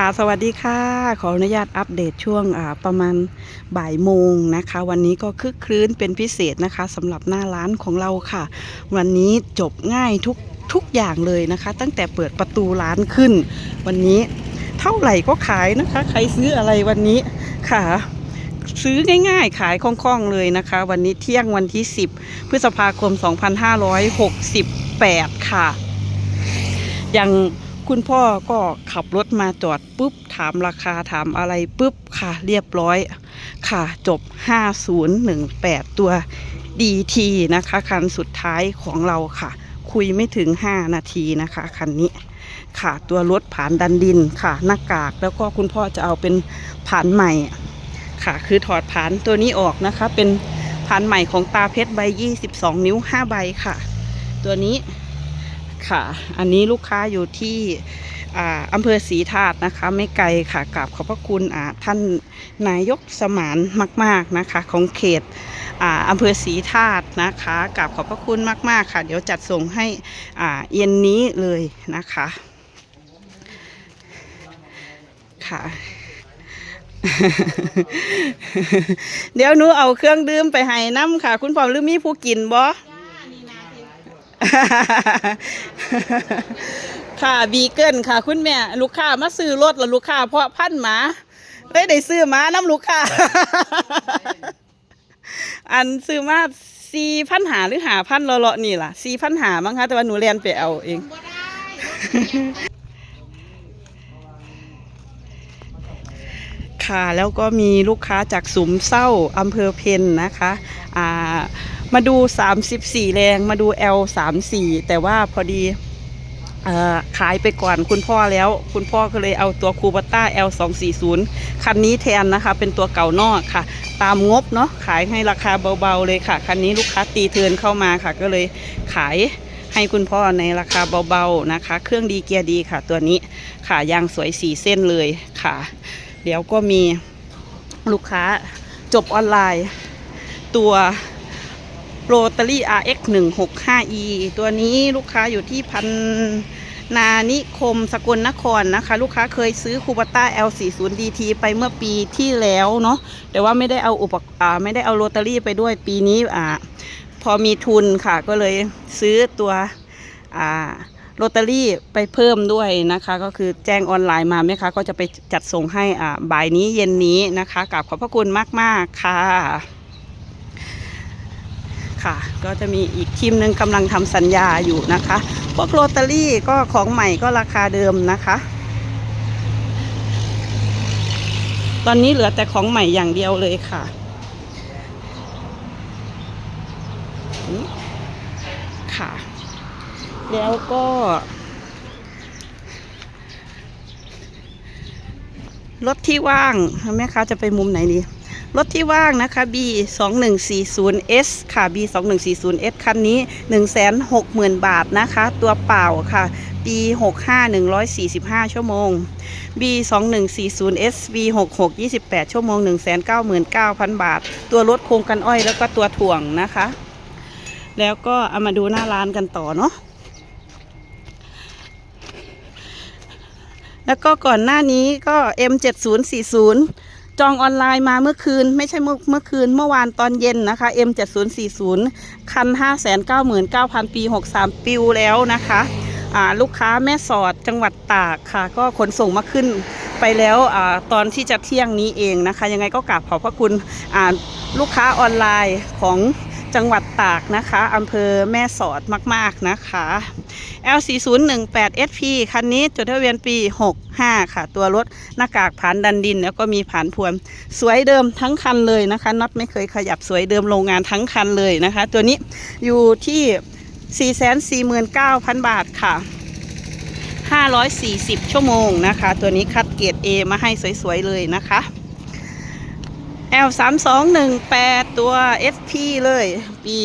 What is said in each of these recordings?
ค่ะสวัสดีค่ะ ขออนุญาตอัปเดตช่วงประมาณบ่ายโมงนะคะ วันนี้ก็คึกครื้นเป็นพิเศษนะคะสำหรับหน้าร้านของเราค่ะ วันนี้จบง่ายทุกทุกอย่างเลยนะคะ ตั้งแต่เปิดประตูร้านขึ้น วันนี้เท่าไหร่ก็ขายนะคะ ใครซื้ออะไรวันนี้ค่ะ ซื้อง่ายๆ ขายคล่องๆเลยนะคะ วันนี้เที่ยงวันที่ 10 พฤษภาคม 2568 ค่ะอย่าง คุณพ่อก็ขับรถมาจอดปุ๊บ ถามราคาถามอะไรปุ๊บค่ะเรียบร้อย ค่ะจบ 5018 ตัว DT นะคะ คันสุดท้ายของเราค่ะ คุยไม่ถึง 5 นาทีนะคะ คันนี้ค่ะตัวรถผ่านดันดินค่ะ หน้ากากแล้วก็คุณพ่อจะเอาเป็นผ่านใหม่ค่ะ คือถอดผ่านตัวนี้ออกนะคะ เป็นผ่านใหม่ของตาเพชรใบ 22 นิ้ว 5 ใบค่ะ ตัวนี้ ค่ะ อันนี้ลูกค้าอยู่ที่อ่าอำเภอศรีธาตุนะคะ ไม่ไกลค่ะกราบขอบพระคุณอ่าท่านนายกสมานมาก ๆนะคะ ของเขตอ่าอำเภอศรีธาตุนะคะกราบขอบพระคุณมาก ๆ ค่ะ เดี๋ยวจัดส่งให้อ่าเย็นนี้เลยนะคะค่ะเดี๋ยวหนูเอาเครื่องดื่มไปให้น้ำค่ะ คุณพ่อหรือมีผู้กินบ่ ค่ะบีเกิลค่ะ คุณแม่ ลูกค้ามาซื้อรถแล้วลูกค้าเพาะพันธุ์หมาเลยได้ซื้อหมาน้ำลูกค้าอันซื้อมาสี่พันหาหรือหาพันเลาะๆนี่ล่ะสี่พันหามั้งคะแต่ว่าหนูเรียนไปเอาเองค่ะแล้วก็มีลูกค้าจากสุมเศร้าอำเภอเพนนะคะ อ่า มาดู 34 แรงมาดู L 34 แต่ว่าพอดีขายไปก่อนคุณพ่อแล้ว คุณพ่อก็เลยเอาตัวคูปต้า L 240 คันนี้แทนนะคะ เป็นตัวเก่านอกค่ะ ตามงบเนาะขายให้ราคาเบาๆเลยค่ะ คันนี้ลูกค้าตีเทินเข้ามาค่ะ ก็เลยขายให้คุณพ่อในราคาเบาๆนะคะ เครื่องดีเกียร์ดีค่ะ ตัวนี้ค่ะยางสวยสีเส้นเลยค่ะ เดี๋ยวก็มีลูกค้าจบออนไลน์ตัว โรตารี่ RX 165E ตัวนี้ลูกค้าอยู่ที่พันนานิคมสกลนครนะคะ ลูกค้าเคยซื้อคูปต้า L40DT ไปเมื่อปีที่แล้วเนาะแต่ว่าไม่ได้เอาอุปกอ่าไม่ได้เอาโรตารี่ไปด้วยปีนี้อ่าพอมีทุนค่ะก็เลยซื้อตัวอ่าโรตารี่ไปเพิ่มด้วยนะคะ ก็คือแจ้งออนไลน์มาไหมคะ ก็จะไปจัดส่งให้อ่าบ่ายนี้เย็นนี้นะคะกราบขอบพระคุณมาก ๆ ค่ะ ค่ะ ก็จะมีอีกทีมหนึ่งกำลังทำสัญญาอยู่นะคะ พวกโรตารี่ก็ของใหม่ก็ราคาเดิมนะคะ ตอนนี้เหลือแต่ของใหม่อย่างเดียวเลยค่ะค่ะ แล้วก็รถที่ว่างแม่ค้าจะไปมุมไหนดี รถที่ว่างนะคะ B 2 1 4 0 S ค่ะ B 2 1 4 0 S คันนี้ 160,000 บาทนะคะ ตัวเปล่าค่ะ B 65 145 ชั่วโมง B 2 1 4 0 S B 66 28 ชั่วโมง 199,000 บาท ตัวรถโครงกันอ้อยแล้วก็ตัวถ่วงนะคะ แล้วก็เอามาดูหน้าร้านกันต่อเนาะแล้วก็ก่อนหน้านี้ก็ M7040 จองออนไลน์มาเมื่อคืน ไม่ใช่เมื่อเมื่อคืนเมื่อวานตอนเย็นนะคะ M7040 คัน 599,000 ปี 63 ปิวแล้วนะคะลูกค้าแม่สอดจังหวัดตากค่ะ ก็ขนส่งมาขึ้น ไปแล้วอตอนที่จะเที่ยงนี้เองนะคะ ยังไงก็กราบขอบพระคุณลูกค้าออนไลน์ของจังหวัดตากนะคะอำเภอแม่สอดมาก ๆ นะคะ L4018SP คันนี้จดทะเบียนปี 65 ค่ะ ตัวรถหน้ากากผ่านดันดิน แล้วก็มีผ่านพวงสวยเดิมทั้งคันเลยนะคะน็อตไม่เคยขยับสวยเดิมโรงงานทั้งคันเลยนะคะ ตัวนี้อยู่ที่ 449,000 บาทค่ะ 540 ชั่วโมงนะคะ ตัวนี้คัดเกรด A มาให้สวยๆเลยนะคะ L 3 2 1 8ตัว SP เลย ปี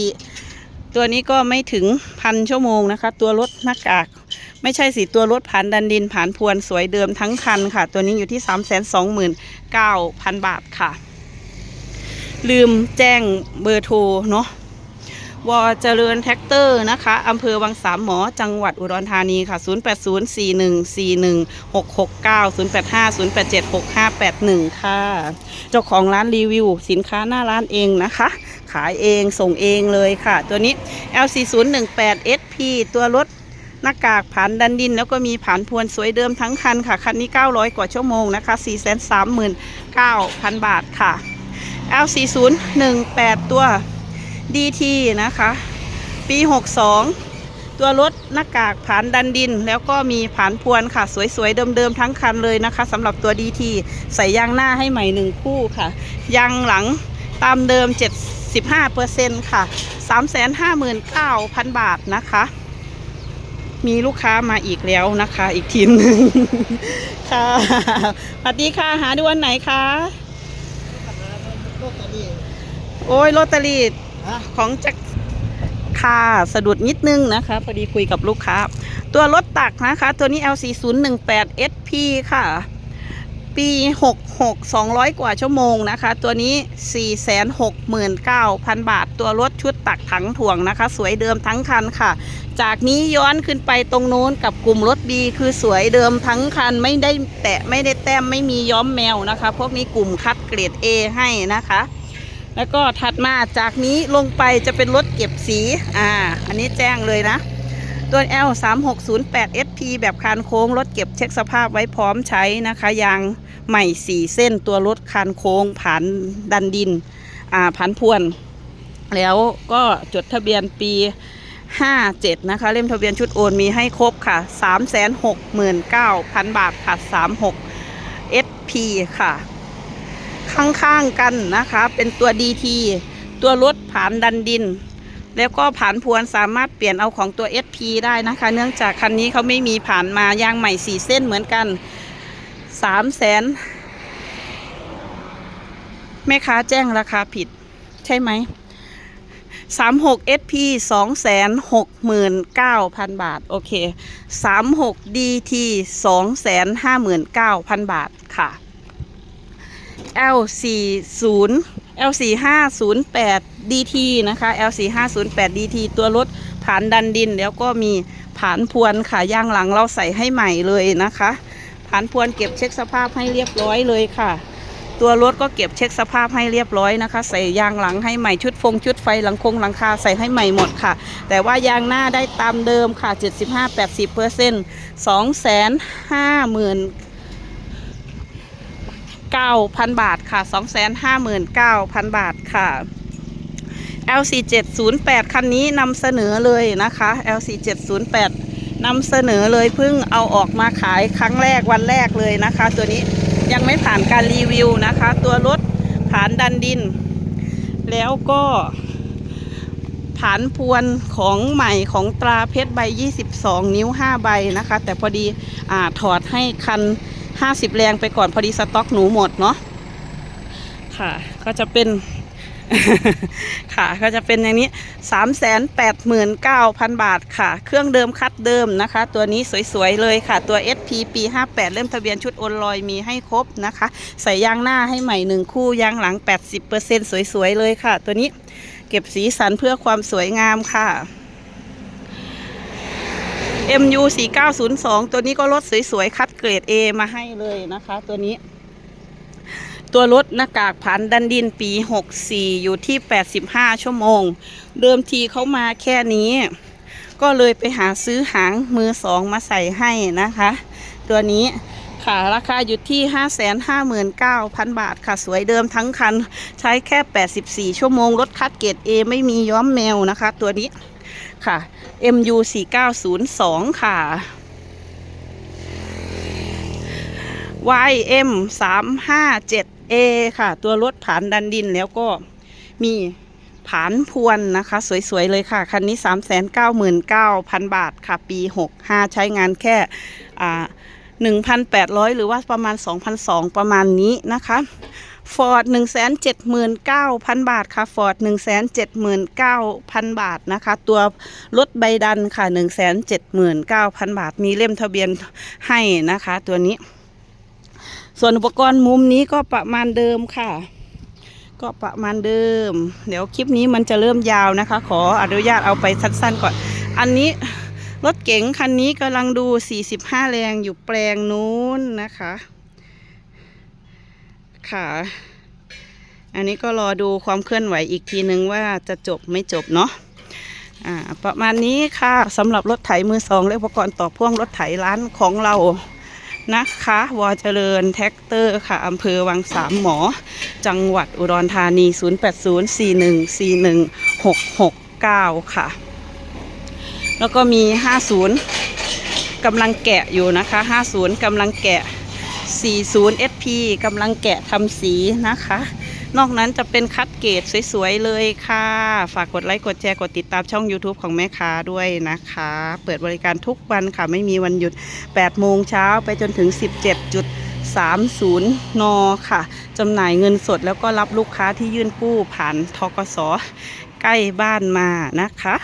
64 ตัวนี้ก็ไม่ถึงพันชั่วโมงนะคะ ตัวรถหน้ากาก ไม่ใช่สิตัวรถผ่านดันดินผ่านพวนสวยเดิมทั้งคันค่ะ ตัวนี้อยู่ที่ 3 2 9 0 0 0 บาทค่ะ ลืมแจ้งเบอร์โทรเนาะ วอเจริญแท็กเตอร์นะคะอำเภอวังสามหมอจังหวัดอุดรธานีค่ะ 0804141669 0850876581 ค่ะ เจ้าของร้านรีวิว สินค้าหน้าร้านเองนะคะ ขายเองส่งเองเลยค่ะ ตัวนี้ L4018SP ตัวรถหน้ากากผ่านดันดิน แล้วก็มีผ่านพวนสวยเดิมทั้งคันค่ะ คันนี้ 900 กว่าชั่วโมงนะคะ 439,000 บาทค่ะ L4018 ตัว DT นะคะ ปี 62 ตัวรถหน้ากากผ่านดันดิน แล้วก็มีผ่านพวนค่ะ สวยๆ เดิมๆ ทั้งคันเลยนะคะสำหรับตัว DT ใส่ยางหน้าให้ใหม่หนึ่งคู่ค่ะ ยางหลังตามเดิม 75%ค่ะ 359,000 บาทนะคะมีลูกค้ามาอีกแล้วนะคะ อีกทีมหนึ่งค่ะสวัสดีค่ะ หาดูวันไหนคะลอตเตอรี่โอ้ยลอตเตอรี่ฮะ ของจักค่ะสะดุดนิดนึงนะคะพอดีคุยกับลูกค้า ตัวรถตักนะคะ ตัวนี้ LC018 SP ค่ะ ปี 66 200 กว่าชั่วโมงนะคะ ตัวนี้ 469,000 บาท ตัวรถชุดตักถังถ่วงนะคะ สวยเดิมทั้งคันค่ะ จากนี้ย้อนขึ้นไปตรงโน้นกับกลุ่มรถดีคือสวยเดิมทั้งคันไม่ได้แตะไม่ได้แต้มไม่มีย้อมแมวนะคะ พวกนี้กลุ่มคัดเกรด A ให้นะคะ แล้วก็ถัดมาจากนี้ลงไปจะเป็นรถเก็บสี อ่า อันนี้แจ้งเลยนะ ตัว L 3 6 0 8 SP แบบคานโค้ง รถเก็บเช็คสภาพไว้พร้อมใช้นะคะ ยางใหม่4เส้นตัวรถคานโค้งผ่านดันดิน อ่าผ่านพวน แล้วก็จดทะเบียนปี 57 นะคะ เล่มทะเบียนชุดโอนมีให้ครบค่ะ 369,000 บาทค่ะ36 SP ค่ะ ข้างๆกันนะคะ เป็นตัว DT ตัวรถผ่านดันดิน แล้วก็ผ่านพวนสามารถเปลี่ยนเอาของตัว SP ได้นะคะ เนื่องจากคันนี้เขาไม่มีผ่านมายางใหม่4เส้นเหมือนกัน3แสนแม่ค้าแจ้งราคาผิด ใช่ไหม36 SP 2 6 9 0 0 0บาท โอเค36 DT 2 5 9 0 0 0บาทค่ะ L40 L4508 DT นะคะ L4508 DT ตัวรถผ่านดันดิน แล้วก็มีผ่านพวนค่ะย่างหลังเราใส่ให้ใหม่เลยนะคะผ่านพวนเก็บเช็คสภาพให้เรียบร้อยเลยค่ะ ตัวรถก็เก็บเช็คสภาพให้เรียบร้อยนะคะ ใส่ยางหลังให้ใหม่ชุดฟงชุดไฟหลังคงหลังคาใส่ให้ใหม่หมดค่ะ แต่ว่ายางหน้าได้ตามเดิมค่ะ 75-80เปอร์เซ็นต์2 5 0 0 0 0 9,000 บาทค่ะ 259,000 บาทค่ะ LC708 คันนี้นำเสนอเลยนะคะ LC708 นำเสนอเลยเพิ่งเอาออกมาขายครั้งแรกวันแรกเลยนะคะ ตัวนี้ยังไม่ผ่านการรีวิวนะคะ ตัวรถผ่านดันดิน แล้วก็ผ่านพวนของใหม่ของตราเพชรใบ 22 นิ้ว 5 ใบนะคะ แต่พอดีอถอดให้คัน 50แรงไปก่อนพอดีสต็อกหนูหมดเนาะค่ะ ก็จะเป็น ค่ะ ก็จะเป็นอย่างนี้389,000บาทค่ะ เครื่องเดิมคัดเดิมนะคะ ตัวนี้สวยๆเลยค่ะ ตัว SP ปี58เล่มทะเบียนชุดโอนลอยมีให้ครบนะคะ ใส่ยางหน้าให้ใหม่หนึ่งคู่ยางหลัง80%สวยๆเลยค่ะ ตัวนี้เก็บสีสันเพื่อความสวยงามค่ะ MU 4902 ตัวนี้ก็รถสวยๆ คัดเกรด A มาให้เลยนะคะ ตัวนี้ ตัวรถหน้ากากผ่านดันดินปี 64 อยู่ที่ 85 ชั่วโมง เดิมทีเขามาแค่นี้ ก็เลยไปหาซื้อหางมือสองมาใส่ให้นะคะ ตัวนี้ค่ะราคาอยู่ที่ 559,000 บาทค่ะ สวยเดิมทั้งคัน ใช้แค่ 84 ชั่วโมง รถคัดเกรด A ไม่มีย้อมแมวนะคะ ตัวนี้ ค่ะ MU 4902 ค่ะ YM 357A ค่ะ ตัวรถผานดันดินแล้วก็มีผานพวนนะคะ สวย ๆ เลยค่ะ คันนี้ 399,000 บาทค่ะ ปี 65 ใช้งานแค่อ่า1,800 หรือว่าประมาณ 2,200 ประมาณนี้นะคะ Ford 179,000บาทค่ะ Ford 179,000บาทนะคะ ตัวรถใบดันค่ะ179,000บาท มีเล่มทะเบียนให้นะคะ ตัวนี้ ส่วนอุปกรณ์มุมนี้ก็ประมาณเดิมค่ะ ก็ประมาณเดิม เดี๋ยวคลิปนี้มันจะเริ่มยาวนะคะ ขออนุญาตเอาไปสั้นๆก่อน อันนี้รถเก๋งคันนี้กำลังดู 45 แรงอยู่แปลงนู้นนะคะ ค่ะ อันนี้ก็รอดูความเคลื่อนไหวอีกทีนึงว่าจะจบไม่จบเนาะอ่าประมาณนี้ค่ะสำหรับรถไถมือสองและอุปกรณ์ต่อพ่วงรถไถร้านของเรานะคะวอเจริญแท็กเตอร์ค่ะอำเภอวังสามหมอ จังหวัดอุดรธานี 0804141669 ค่ะ แล้วก็มี 50กำลังแกะอยู่นะคะ 50กำลังแกะ 40 SP กำลังแกะทำสีนะคะ นอกนั้นจะเป็นคัดเกรดสวยๆเลยค่ะ ฝากกดไลค์กดแชร์กดติดตามช่อง YouTube ของแม่ค้าด้วยนะคะ เปิดบริการทุกวันค่ะ ไม่มีวันหยุด 8 โมงเช้าไปจนถึง 17.30 น ค่ะจำหน่ายเงินสดแล้วก็รับลูกค้าที่ยื่นกู้ผ่านทกสใกล้บ้านมานะคะ